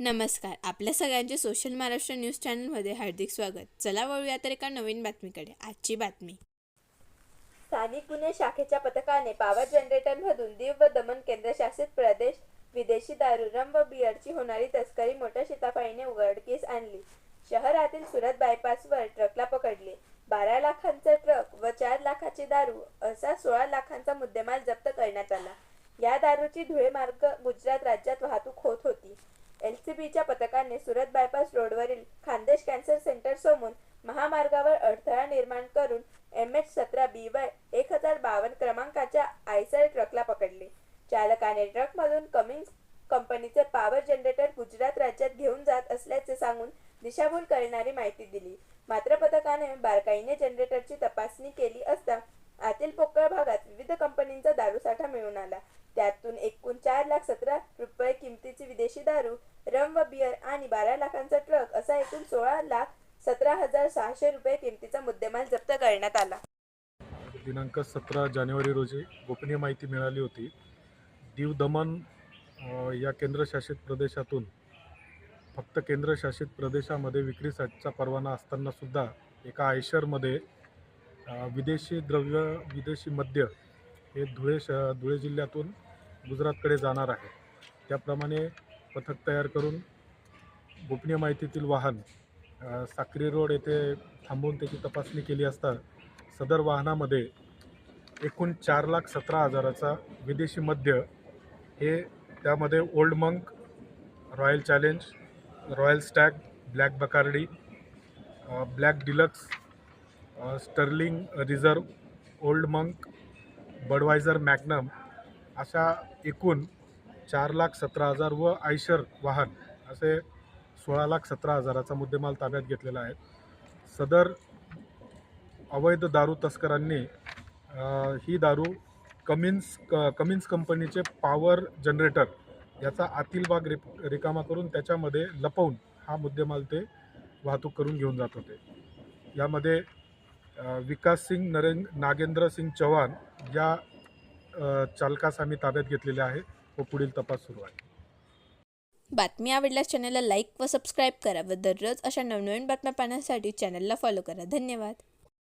नमस्कार. आपल्या सगळ्यांचे सोशल महाराष्ट्र न्यूज चॅनलमध्ये हार्दिक स्वागत. चला वळूया तर एका नवीन बातमीकडे. आजची बातमी. स्थानिक गुन्हे शाखेच्या पथकाने पॉवर जनरेटरमधून दीव व दमण केंद्रशासित प्रदेश विदेशी दारू रम व बियरची होणारी तस्करी मोठ्या शिताफाईने उघडकीस आणली. शहरातील सुरत बायपासवर ट्रकला पकडले. बारा लाखांचा ट्रक व चार लाखाची दारू असा सोळा लाखांचा मुद्देमाल जप्त करण्यात आला. या दारूची धुळे मार्ग गुजरात राज्यात वाहतूक होत होती. एलसीबीच्या पथकाने सुरत बायपास रोडवरील खानदेश कॅन्सर सेंटर समोर महामार्गावर अडथळा निर्माण करून एम एच सतरा बी वाय एक हजार बावन्न क्रमांकाच्या आयसर ट्रकला पकडले. चालकाने ट्रकमधून कमिन्स कंपनीचे पॉवर जनरेटर गुजरात राज्यात घेऊन जात असल्याचे सांगून दिशाभूल करणारी माहिती दिली. मात्र पथकाने बारकाईने जनरेटरची तपासणी केली असता आतील पोकळ भागात विविध कंपनींचा दारूसाठा मिळून आला. त्यातून एकूण चार लाख सतरा रुपये किमतीची विदेशी दारू रम व बियर आणि बारा लाखांचा ट्रक असा एकूण सोळा लाख सतरा हजार सहाशे रुपये किमतीचा मुद्देमाल जप्त करण्यात आला. दिनांक सतरा जानेवारी रोजी गोपनीय माहिती मिळाली होती. दीव दमन या केंद्रशासित प्रदेशातून फक्त केंद्रशासित प्रदेशामध्ये विक्रीसाठीचा परवाना असतानासुद्धा एका आयशरमध्ये विदेशी द्रव्य विदेशी मद्य हे धुळे श धुळे जिल्ह्यातून गुजरातकडे जाणार आहे. त्याप्रमाणे पथक तयार करून गोपनीय माहितीतील वाहन साक्री रोड येथे थांबवून त्याची तपासणी केली असता सदर वाहनामध्ये एकूण चार लाख सतरा हजाराचा विदेशी मद्य हे त्यामध्ये Old Monk Royal Challenge Royal Stag Black Bacardi Black Deluxe Sterling Reserve Old Monk Budweiser Magnum अशा एकूण चार लाख सतरा हजार व आयशर वाहन असे सोळा लाख सतरा हजाराचा मुद्देमाल ताब्यात घेतलेला आहे. सदर अवैध दारू तस्करांनी ही दारू कमिन्स क कमिन्स कंपनीचे पॉवर जनरेटर याचा आतील भाग रि रिकामा करून त्याच्यामध्ये लपवून हा मुद्देमाल ते वाहतूक करून घेऊन जात होते. यामध्ये विकास सिंग नरेंद्र नागेंद्र सिंग चव्हाण या चालकास आम्ही ताब्यात घेतलेले आहे. व पुढील तपास सुरू आहे. बातमी आवडल्यास चॅनलला लाईक व सबस्क्राईब करा व दररोज अशा नवनवीन बातम्या पाहण्यासाठी चॅनलला फॉलो करा. धन्यवाद.